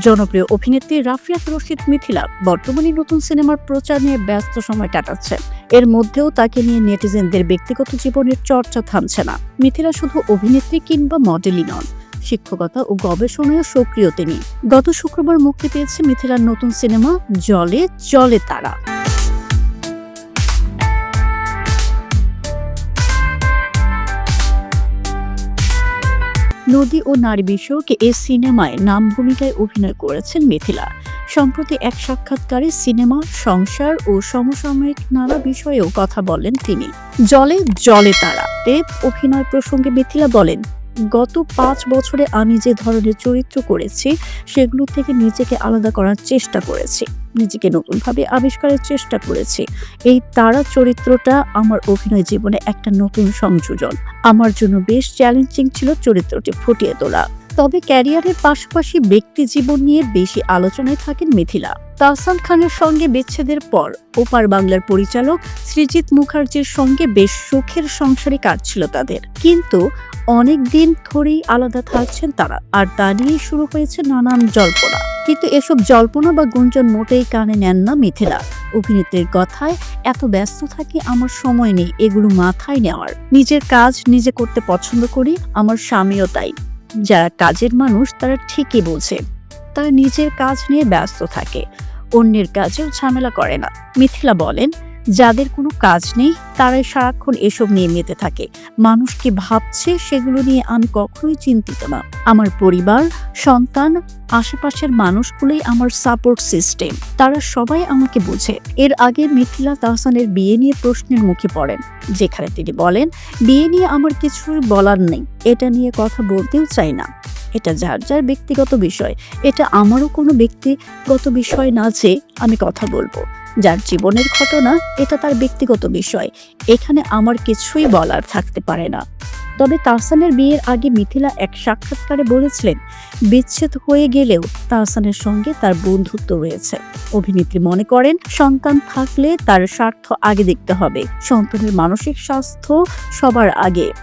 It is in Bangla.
জনপ্রিয় অভিনেত্রী রাফিয়াত রশিদ মিথিলা বর্তমানে নতুন সিনেমার প্রচার নিয়ে ব্যস্ত সময় কাটাচ্ছে। এর মধ্যেও তাকে নিয়ে নেটিজেনদের ব্যক্তিগত জীবনের চর্চা থামছে না। মিথিলা শুধু অভিনেত্রী কিংবা মডেলই নন, শিক্ষকতা ও গবেষণায় সক্রিয় তিনি। গত শুক্রবার মুক্তি পেয়েছে মিথিলার নতুন সিনেমা জলে জলে তারা। নদী ও নারী বিষয়ক এ সিনেমায় নাম ভূমিকায় অভিনয় করেছেন মিথিলা। সম্প্রতি এক সাক্ষাৎকারে সিনেমা, সংসার ও সমসাময়িক নানা বিষয়েও কথা বলেন তিনি। জলে জলে তারা। টেপ অভিনয় প্রসঙ্গে মিথিলা বলেন, গত পাঁচ বছরে আমি যে ধরনের চরিত্র করেছি, সেগুলো থেকে নিজেকে আলাদা করার চেষ্টা করেছি। নিজেকে নতুনভাবে আবিষ্কারের চেষ্টা করেছি। এই তারা চরিত্রটা আমার অভিনয় জীবনে একটা নতুন সংযোজন। আমার জন্য বেশ চ্যালেঞ্জিং ছিল চরিত্রটি ফুটিয়ে তোলা। তবে ক্যারিয়ারের পাশাপাশি ব্যক্তি জীবন নিয়ে বেশি আলোচনায় থাকেন মিথিলা। তাহসান খানের সঙ্গে বিচ্ছেদের পর ওপার বাংলার পরিচালক শ্রীজিৎ মুখার্জির সঙ্গে বেশ সুখের সংসারে কাটছিল তাদের। কিন্তু অনেক দিন ধরেই আলাদা থাকছেন তারা, আর তা নিয়েই শুরু হয়েছে নানান জল্পনা। কিন্তু এসব জল্পনা বা গুঞ্জন মোটেই কানে নেন না মিথিলা। অভিনেত্রীর কথায়, এত ব্যস্ত থাকি, আমার সময় নেই, এগুলো মাথায় নেওয়ার। নিজের কাজ নিজে করতে পছন্দ করি, আমার স্বামীও তাই। যারা কাজের মানুষ তারা ঠিকই বোঝে। তারা নিজের কাজ নিয়ে ব্যস্ত থাকে। অন্যের কাজেও ঝামেলা করে না। মিথিলা বলেন যাদের কোনো কাজ নেই, তারাই সারাক্ষণ এসব নিয়ে মেতে থাকে। মানুষ কি ভাবছে সেগুলো নিয়ে আমি কখনোই চিন্তিত না। আমার পরিবার, সন্তান, আশেপাশের মানুষগুলোই আমার সাপোর্ট সিস্টেম তারা সবাই আমাকে বোঝে। এর আগে মিথিলা তাহসানের বিয়ে নিয়ে প্রশ্নের মুখে পড়েন, যেখানে তিনি বলেন, বিয়ে নিয়ে আমার কিছুই বলার নেই। এটা নিয়ে কথা বলতেও চাই না। এটা যার যার ব্যক্তিগত বিষয়। এটা আমারও কোনো ব্যক্তিগত বিষয় না যে আমি কথা বলব। যার জীবনের ঘটনা এটা তার ব্যক্তিগত বিষয়। এখানে আমার কিছুই বলার থাকতে পারে না। তবে তাহসানের বিয়ের আগে মিথিলা এক সাক্ষাৎকারে বলেছিলেন, বিচ্ছেদ হয়ে গেলেও তাহসানের সঙ্গে তার বন্ধুত্ব রয়েছে। অভিনেত্রী মনে করেন, সন্তান থাকলে তার স্বার্থ আগে দেখতে হবে। সন্তানের মানসিক স্বাস্থ্য সবার আগে।